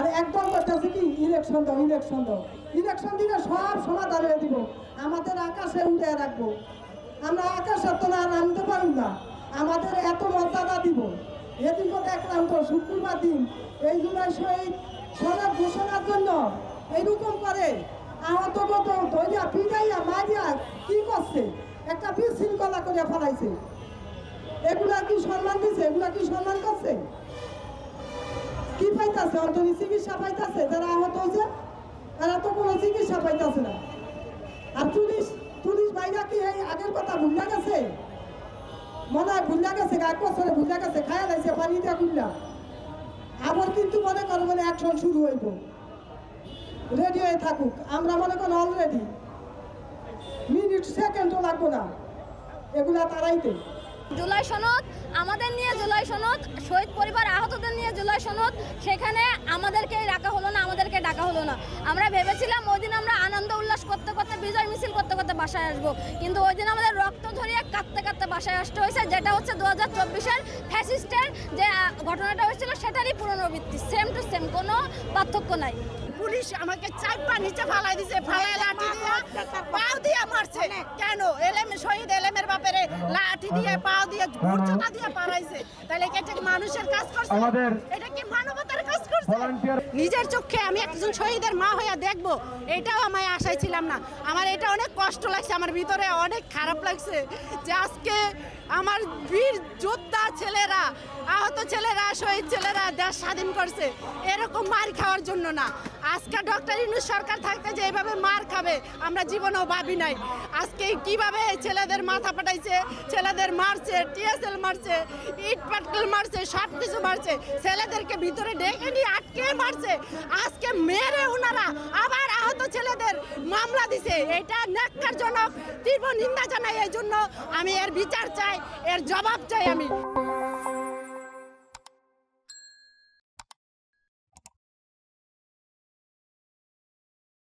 আর একদম করতেছে কি? ইলেকশন দাও ইলেকশন দাও। ইলেকশন দিলে সব সমাধান দিব। আমাদের আকাশে উড়ে রাখব। আমরা আকাশে তো না নামতে পারি না। আমাদের এত মর্যাদা দিব। এদিন তো দেখলাম তো শুক্রবার দিন, এই জুলাই শহীদ সনদ ঘোষণার জন্য এইরকম করে আহত কত ধরিয়া, পিটাইয়া, মারিয়া কি করছে? একটা বিশৃঙ্খলা করে ফেলাইছে। এগুলা কি সম্মান পাইতাছে অন্তরি চিকিৎসা পাইতাছে, যারা আহত হয়েছে, তারা তো কোনো চিকিৎসা পাইতাছে না। আর পুলিশ পুলিশ ভাইরা কি এই আগের কথা ভুলে গেছে? মনে হয় ভুলে গেছে, এক বছরে ভুলে গেছে, খায়া লাইছে, পানি দিয়া খুললা আবার কিন্তু মনে করো মানে অ্যাকশন শুরু হইব। রেডি হয়ে থাকুক। আমরা মনে করো অলরেডি মিনিট সেকেন্ডও লাগবো না। এগুলা তারাইতে। জুলাই সনদ আমাদের নিয়ে জুলাই সনদ শহীদ পরিবার আহতদের নিয়ে জুলাই সনদ সেখানে আমাদেরকে রাখা হলো না আমাদেরকে ডাকা হলো না। আমরা ভেবেছিলাম ওই দিন আমরা আনন্দ উল্লাস করতে করতে বিজয় মিছিল করতে করতে বাসায় আসব। কিন্তু ওই দিন আমাদের রক্ত ধরিয়ে কাঁদতে কাঁদতে বাসায় আসতে হয়েছে যেটা হচ্ছে দু হাজার চব্বিশের ফ্যাসিস্টের যে ঘটনাটা হয়েছিল সেটারই পুনরাবৃত্তি। সেম টু সেম কোনো পার্থক্য নাই। পুলিশ আমাকে চাপা নিচে ফালাই দিছে ফালাই লাঠি দিয়ে পাও দিয়ে মারছে। কেন এলেম শহীদ এলেমের বাপেরে লাঠি দিয়ে পাও দিয়ে দিয়ে পারাইছে তাহলে এটা কি মানুষের কাজ করছে? আমাদের এটা কি মানবতার কাজ করছে? নিজের চোখে আমি একজন শহীদের মা হইয়া দেখব এটাও আমি আশায় ছিলাম না। আমার এটা অনেক কষ্ট লাগছে আমার ভিতরে অনেক খারাপ লাগছে যে আজকে আমার বীর যোদ্ধা ছেলেরা আহত ছেলেরা শহীদ ছেলেরা দেশ স্বাধীন করছে। এরকম মার খাওয়ার জন্য না। আজকে ডক্টর ইউনুস সরকার থাকতে যে এইভাবে মার খাবে আমরা জীবনেও ভাবি নাই। আজকে কীভাবে ছেলেদের মাথা পাঠাইছে ছেলেদের মারছে, টিএসএল মারছে, ইট পাটকেল মারছে সব কিছু মারছে, ছেলেদেরকে ভিতরে ডেকে নিয়ে আটকে মারছে। আজকে মেরে ওনারা আবার আহত ছেলেদের মামলা দিছে। এটা ন্যাক্কারজনক, তীব্র নিন্দা জানাই এই জন্য আমি এর বিচার চাই, এর জবাব চাই আমি।